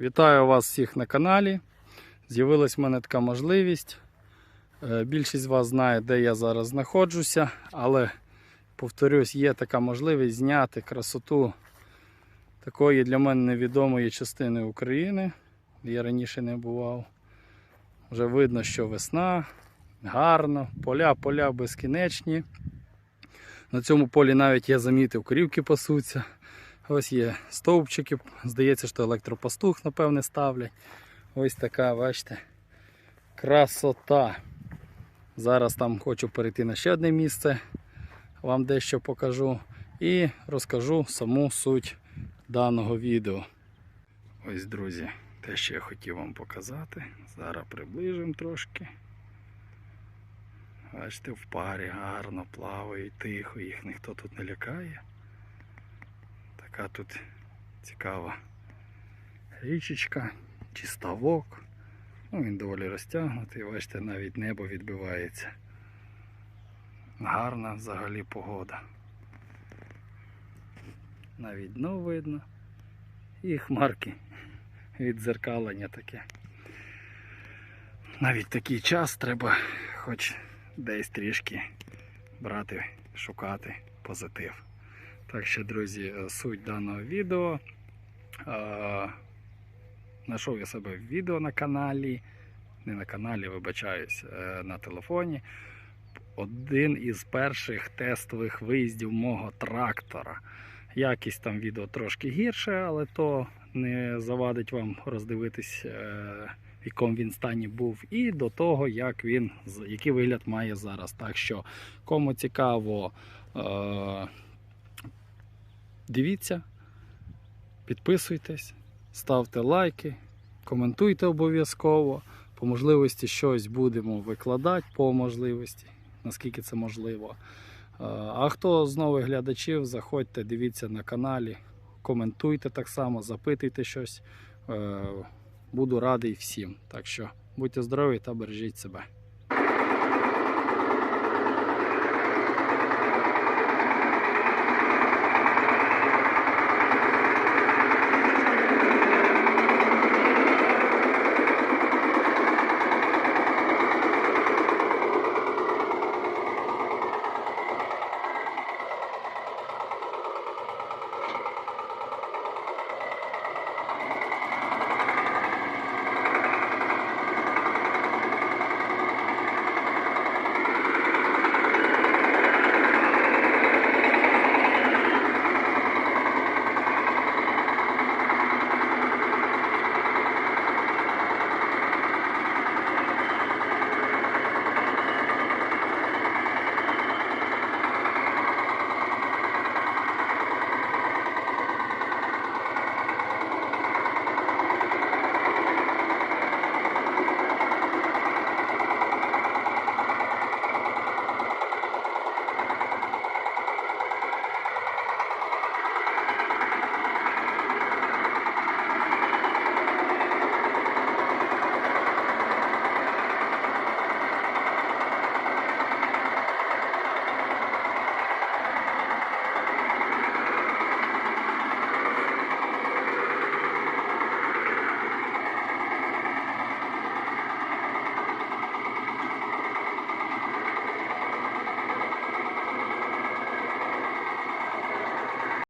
Вітаю вас всіх на каналі. З'явилась в мене така можливість. Е, Більшість з вас знає, де я зараз знаходжуся, але повторюсь, є така можливість зняти красоту такої для мене невідомої частини України. Я раніше не бував. Вже видно, що весна, гарно, поля, поля безкінечні. На цьому полі навіть я замітив, корівки пасуться. Ось є стовпчики, здається, що електропастух, напевне, ставлять. Ось така, бачите, красота. Зараз там хочу перейти на ще одне місце, вам дещо покажу і розкажу саму суть даного відео. Ось, друзі, те, що я хотів вам показати. Зараз приближимо трошки. Бачите, в парі гарно плавають, тихо, їх ніхто тут не лякає. Така тут цікава річечка, чи ставок. Ну, він доволі розтягнутий, бачите, навіть небо відбивається. Гарна взагалі погода. Навіть дно видно. І хмарки віддзеркалення таке. Навіть такий час треба хоч десь трішки брати, шукати позитив. Так що, друзі, е, суть даного відео. Е, Знайшов я себе відео на каналі, не на каналі, вибачаюсь, е, на телефоні. Один із перших тестових виїздів мого трактора. Якість там відео трошки гірше, але то не завадить вам роздивитись, в якому він стані був, і до того, як він, який вигляд має зараз. Так що, кому цікаво, дивіться, підписуйтесь, ставте лайки, коментуйте обов'язково. По можливості щось будемо викладати по можливості, наскільки це можливо. Е, А хто з нових глядачів, заходьте, дивіться на каналі, коментуйте так само, запитуйте щось. Е, Буду радий всім. Так що будьте здорові та бережіть себе.